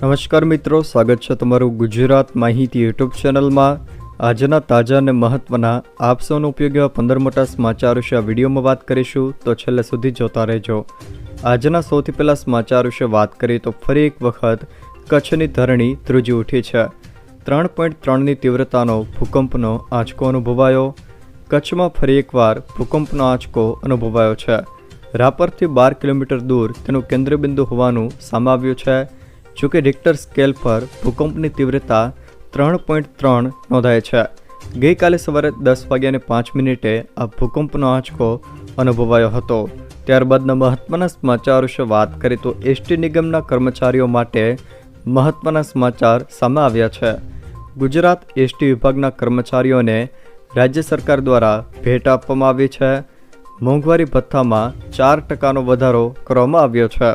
નમસ્કાર મિત્રો, સ્વાગત છે તમારું ગુજરાત માહિતી યુટ્યુબ ચેનલમાં. આજના તાજા અને મહત્વના આપ સૌનો ઉપયોગ એવા પંદર મોટા સમાચાર વિશે આ વિડીયોમાં વાત કરીશું, તો છેલ્લે સુધી જોતા રહેજો. આજના સૌથી પહેલાં સમાચાર વિશે વાત કરીએ તો ફરી એક વખત કચ્છની ધરણી ધ્રુજી ઉઠી છે. ત્રણ પોઈન્ટ ત્રણની તીવ્રતાનો ભૂકંપનો આંચકો અનુભવાયો. કચ્છમાં ફરી એકવાર ભૂકંપનો આંચકો અનુભવાયો છે. રાપરથી બાર કિલોમીટર દૂર તેનું કેન્દ્રબિંદુ હોવાનું સામે છે. જોકે રિક્ટર સ્કેલ પર ભૂકંપની તીવ્રતા ત્રણ પોઈન્ટ ત્રણ નોંધાય છે. ગઈકાલે સવારે દસ વાગ્યાને પાંચ મિનિટે આ ભૂકંપનો આંચકો અનુભવાયો હતો. ત્યારબાદના મહત્વના સમાચાર વિશે વાત કરીએ તો એસટી નિગમના કર્મચારીઓ માટે મહત્વના સમાચાર સામે આવ્યા છે. ગુજરાત એસટી વિભાગના કર્મચારીઓને રાજ્ય સરકાર દ્વારા ભેટ આપવામાં આવી છે. મોંઘવારી ભથ્થામાં ચાર ટકાનો વધારો કરવામાં આવ્યો છે.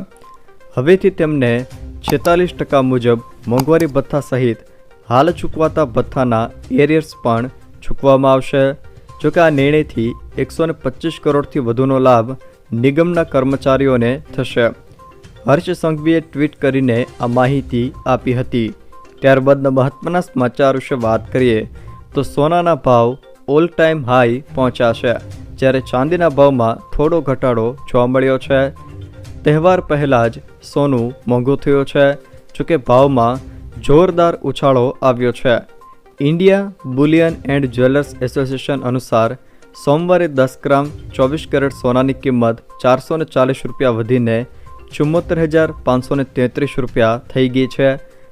હવેથી તેમને છેતાલીસ ટકા મુજબ મોંઘવારી ભથ્થા સહિત હાલ ચૂકવાતા ભથ્થાના એરિયર્સ પણ ચૂકવામાં આવશે. જોકે આ નિર્ણયથી એકસો ને પચીસ કરોડથી વધુનો લાભ નિગમના કર્મચારીઓને થશે. હર્ષ સંઘવીએ ટ્વીટ કરીને આ માહિતી આપી હતી. ત્યારબાદના મહત્વના સમાચાર વિશે વાત કરીએ તો સોનાના ભાવ ઓલ ટાઈમ હાઈ પહોંચ્યા છે, જ્યારે ચાંદીના ભાવમાં થોડો ઘટાડો જોવા મળ્યો છે. તહેવાર પહેલાં જ સોનું મોંઘું થયું છે, જોકે ભાવમાં જોરદાર ઉછાળો આવ્યો છે. India bullion and jewellers association અનુસાર સોમવારે દસ ગ્રામ ચોવીસ કેરેટ સોનાની કિંમત ચારસો ને ચાલીસ રૂપિયા વધીને ચુમ્મોતેર હજાર પાંચસો ને તેત્રીસ રૂપિયા થઈ ગઈ છે.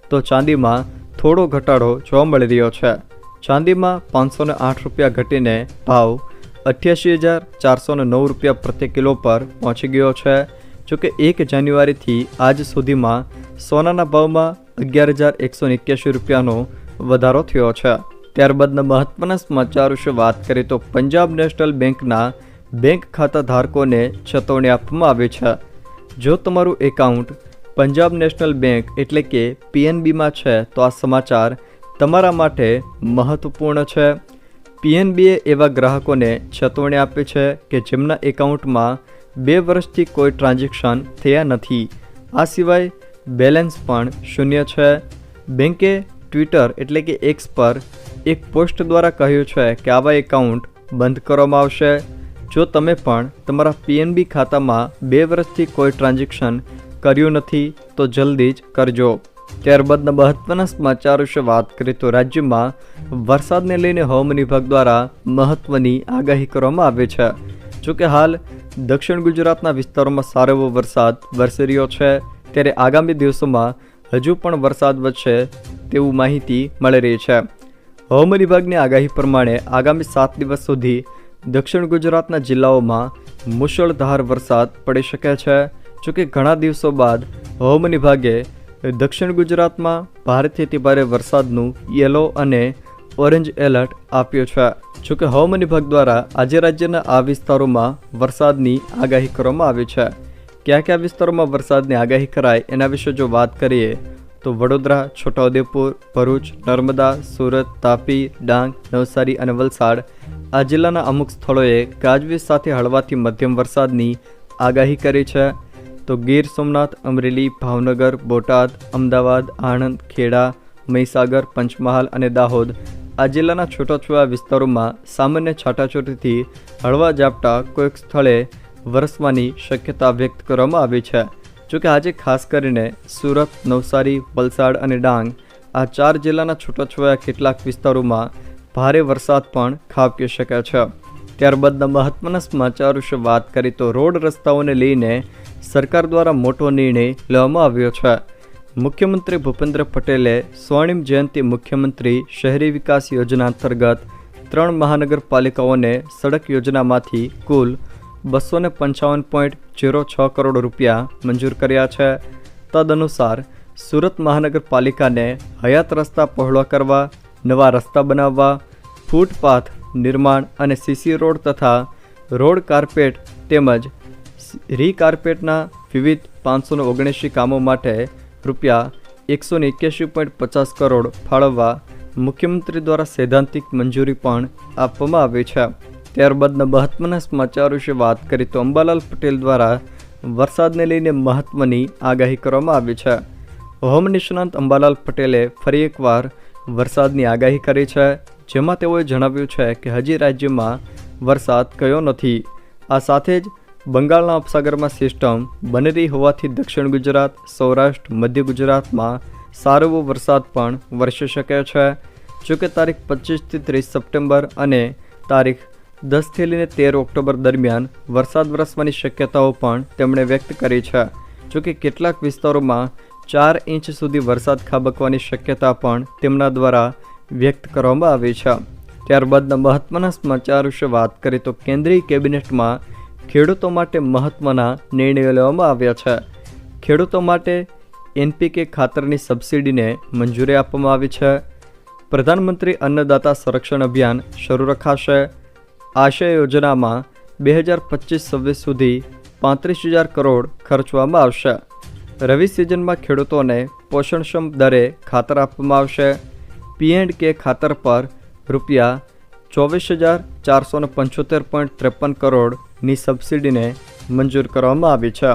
તો ચાંદીમાં થોડો ઘટાડો જોવા મળી રહ્યો છે. ચાંદીમાં પાંચસો આઠ રૂપિયા ઘટીને ભાવ અઠ્યાસી હજાર ચારસો નવ રૂપિયા પ્રતિ કિલો પર પહોંચી ગયો છે. જોકે એક જાન્યુઆરીથી આજ સુધીમાં સોનાના ભાવમાં અગિયાર હજાર એકસો એક્યાસી રૂપિયાનો વધારો થયો છે. ત્યારબાદના મહત્વના સમાચાર વિશે વાત કરીએ તો પંજાબ નેશનલ બેંકના બેંક ખાતા ધારકોને ચેતવણી આપવામાં આવી છે. જો તમારું એકાઉન્ટ પંજાબ નેશનલ બેંક એટલે કે પીએનબીમાં છે તો આ સમાચાર તમારા માટે મહત્વપૂર્ણ છે. પીએનબીએ એવા ગ્રાહકોને ચેતવણી આપી છે કે જેમના એકાઉન્ટમાં બે વર્ષથી કોઈ ટ્રાન્ઝેક્શન થયા નથી. આ સિવાય બેલેન્સ પણ શૂન્ય છે. બેંકે ટ્વિટર એટલે કે એક્સ પર એક પોસ્ટ દ્વારા કહ્યું છે કે આવા એકાઉન્ટ બંધ કરવામાં આવશે. જો તમે પણ તમારા પીએનબી ખાતામાં બે વર્ષથી કોઈ ટ્રાન્ઝેક્શન કર્યું નથી, તો જલ્દી જ કરજો. ત્યારબાદના મહત્વના સમાચાર વિશે વાત કરીએ તો રાજ્યમાં વરસાદને લઈને હવામાન વિભાગ દ્વારા મહત્વની આગાહી કરવામાં આવી છે. જોકે હાલ દક્ષિણ ગુજરાતના વિસ્તારોમાં સારો એવો વરસાદ વરસી રહ્યો છે, ત્યારે આગામી દિવસોમાં હજુ પણ વરસાદ વધશે તેવું માહિતી મળી રહી છે. હવામાન વિભાગની આગાહી પ્રમાણે આગામી સાત દિવસ સુધી દક્ષિણ ગુજરાતના જિલ્લાઓમાં મુશળધાર વરસાદ પડી શકે છે જોકે ઘણા દિવસો બાદ હવામાન વિભાગે દક્ષિણ ગુજરાતમાં ભારેથી ભારે વરસાદનું યલો અને ઓરેન્જ એલર્ટ આપ્યો છે. જોકે હવામાન વિભાગ દ્વારા આજે રાજ્યના આ વિસ્તારોમાં વરસાદની આગાહી કરવામાં આવી છે. કયા કયા વિસ્તારોમાં વરસાદની આગાહી કરાય એના વિશે જો વાત કરીએ, તો વડોદરા, છોટાઉદેપુર, ભરૂચ, નર્મદા, સુરત, તાપી, ડાંગ, નવસારી અને વલસાડ આ જિલ્લાના અમુક સ્થળોએ ગાજવીજ સાથે હળવાથી મધ્યમ વરસાદની આગાહી કરી છે. તો ગીર સોમનાથ, અમરેલી, ભાવનગર, બોટાદ, અમદાવાદ, આણંદ, ખેડા, મહીસાગર, પંચમહાલ અને દાહોદ આ જિલ્લાના છૂટાછવાયા વિસ્તારોમાં સામાન્ય છાટાછૂટીથી હળવા ઝાપટા કોઈક સ્થળે વરસવાની શક્યતા વ્યક્ત કરવામાં આવી છે. જોકે આજે ખાસ કરીને સુરત, નવસારી, વલસાડ અને ડાંગ આ ચાર જિલ્લાના છૂટાછવાયા કેટલાક વિસ્તારોમાં ભારે વરસાદ પણ ખાબકી શકે છે. ત્યારબાદના મહત્વના સમાચાર વિશે વાત કરી તો રોડ રસ્તાઓને લઈને સરકાર દ્વારા મોટો નિર્ણય લેવામાં આવ્યો છે. મુખ્યમંત્રી ભૂપેન્દ્ર પટેલે સ્વર્ણિમ જયંતિ મુખ્યમંત્રી શહેરી વિકાસ યોજના અંતર્ગત ત્રણ મહાનગરપાલિકાઓને સડક યોજનામાંથી કુલ બસો પંચાવન પોઈન્ટ જીરો છ કરોડ રૂપિયા મંજૂર કર્યા છે તદનુસાર સુરત મહાનગરપાલિકાને હયાત રસ્તા પહોળો કરવા નવા રસ્તા બનાવવા ફૂટપાથ નિર્માણ અને સીસી રોડ તથા રોડ કાર્પેટ તેમજ રીકાર્પેટના વિવિધ પાંચસો ઓગણસી કામો માટે રૂપિયા એકસો ને એક્યાસી પોઈન્ટ પચાસ કરોડ ફાળવવા મુખ્યમંત્રી દ્વારા સૈદ્ધાંતિક મંજૂરી પણ આપવામાં આવી છે. ત્યારબાદના મહત્વના સમાચાર વિશે વાત કરી તો અંબાલાલ પટેલ દ્વારા વરસાદને લઈને મહત્વની આગાહી કરવામાં આવી છે. હોમ નિષ્ણાંત અંબાલાલ પટેલે ફરી એકવાર વરસાદની આગાહી કરી છે, જેમાં તેઓએ જણાવ્યું છે કે હજી રાજ્યમાં વરસાદ કયો નથી. આ સાથે જ બંગાળના ઉપસાગરમાં સિસ્ટમ બનેલી હોવાથી દક્ષિણ ગુજરાત, સૌરાષ્ટ્ર, મધ્ય ગુજરાતમાં સારો એવો વરસાદ પણ વરસી શકે છે. જોકે તારીખ પચીસથી ત્રીસ સપ્ટેમ્બર અને તારીખ દસથી લઈને તેર ઓક્ટોબર દરમિયાન વરસાદ વરસવાની શક્યતાઓ પણ તેમણે વ્યક્ત કરી છે. જોકે કેટલાક વિસ્તારોમાં ચાર ઇંચ સુધી વરસાદ ખાબકવાની શક્યતા પણ તેમના દ્વારા વ્યક્ત કરવામાં આવી છે. ત્યારબાદના મહત્ત્વના સમાચાર વિશે વાત કરીએ તો કેન્દ્રીય કેબિનેટમાં ખેડૂતો માટે મહત્વના નિર્ણયો લેવામાં આવ્યા છે. ખેડૂતો માટે એનપીકે ખાતરની સબસિડીને મંજૂરી આપવામાં આવી છે. પ્રધાનમંત્રી અન્નદાતા સંરક્ષણ અભિયાન શરૂ રખાશે. આશય યોજનામાં બે હજાર પચીસ છવ્વીસ સુધી પાંત્રીસ હજાર કરોડ ખર્ચવામાં આવશે. રવિ સિઝનમાં ખેડૂતોને પોષણક્ષમ દરે ખાતર આપવામાં આવશે. પી એન્ડ કે ખાતર પર રૂપિયા ચોવીસ હજાર ચારસો પંચોતેર પોઈન્ટ ત્રેપન કરોડની સબસિડીને મંજૂર કરવામાં આવી છે.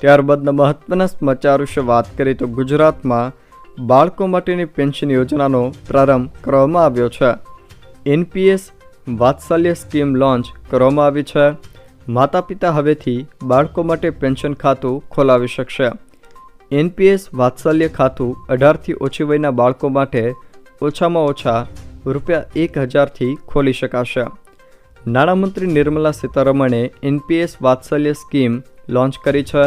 ત્યારબાદના મહત્વના સમાચાર વિશે વાત કરીએ તો ગુજરાતમાં બાળકો માટેની પેન્શન યોજનાનો પ્રારંભ કરવામાં આવ્યો છે. એનપીએસ વાત્સલ્ય સ્કીમ લોન્ચ કરવામાં આવી છે. માતા પિતા હવેથી બાળકો માટે પેન્શન ખાતું ખોલાવી શકશે. એનપીએસ વાત્સલ્ય ખાતું અઢારથી ઓછી વયના બાળકો માટે ઓછામાં ઓછા રૂપિયા એક હજારથી ખોલી શકાશે. નાણામંત્રી નિર્મલા સીતારમણે એનપીએસ વાત્સલ્ય સ્કીમ લોન્ચ કરી છે,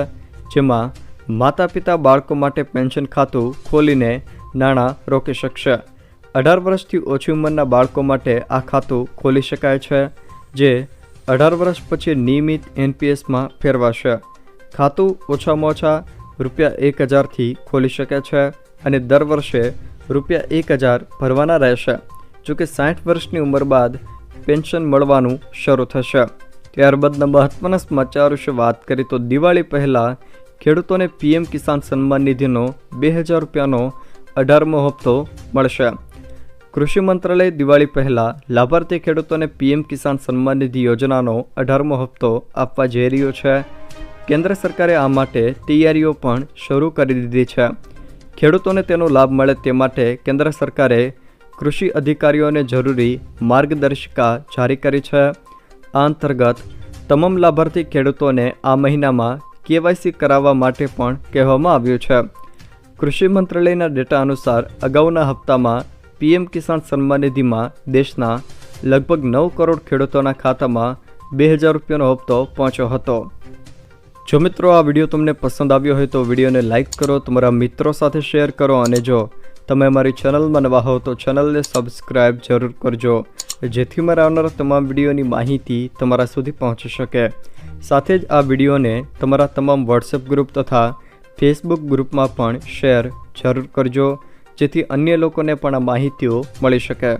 જેમાં માતા પિતા બાળકો માટે પેન્શન ખાતું ખોલીને નાણાં રોકી શકશે. અઢાર વર્ષથી ઓછી ઉંમરના બાળકો માટે આ ખાતું ખોલી શકાય છે, જે અઢાર વર્ષ પછી નિયમિત એનપીએસમાં ફેરવાશે. ખાતું ઓછામાં ઓછા રૂપિયા એક હજારથી ખોલી શકે છે અને દર વર્ષે રૂપિયા એક હજાર ભરવાના રહેશે. જોકે સાઠ વર્ષની ઉંમર બાદ પેન્શન મળવાનું શરૂ થશે. ત્યારબાદના મહત્વના સમાચાર વિશે વાત કરીએ તો દિવાળી પહેલાં ખેડૂતોને પીએમ કિસાન સન્માન નિધિનો બે હજાર રૂપિયાનો અઢારમો હપ્તો મળશે. કૃષિ મંત્રાલય દિવાળી પહેલાં લાભાર્થી ખેડૂતોને પીએમ કિસાન સન્માન નિધિ યોજનાનો અઢારમો હપ્તો આપવા જઈ રહ્યો છે. કેન્દ્ર સરકારે આ માટે તૈયારીઓ પણ શરૂ કરી દીધી છે. ખેડૂતોને તેનો લાભ મળે તે માટે કેન્દ્ર સરકારે કૃષિ અધિકારીઓને જરૂરી માર્ગદર્શિકા જારી કરી છે. આ અંતર્ગત તમામ લાભાર્થી ખેડૂતોને આ મહિનામાં કેવાયસી કરાવવા માટે પણ કહેવામાં આવ્યું છે. કૃષિ મંત્રાલયના ડેટા અનુસાર અગાઉના હપ્તામાં પીએમ કિસાન સન્માન નિધિમાં દેશના લગભગ નવ કરોડ ખેડૂતોના ખાતામાં બે હજાર રૂપિયાનો હપ્તો પહોંચ્યો હતો. જો મિત્રો આ વીડિયો તમને પસંદ આવ્યો હોય તો વિડીયોને લાઇક કરો, તમારા મિત્રો સાથે શેર કરો અને જો તમે અમારી ચેનલમાં નવા હો તો ચેનલને સબસ્ક્રાઈબ જરૂર કરજો, જેથી મારા આવનારા તમામ વિડીયોની માહિતી તમારા સુધી પહોંચી શકે. સાથે જ આ વિડીયોને તમારા તમામ વોટ્સએપ ગ્રુપ તથા ફેસબુક ગ્રુપમાં પણ શેર જરૂર કરજો, જેથી અન્ય લોકોને પણ આ માહિતીઓ મળી શકે.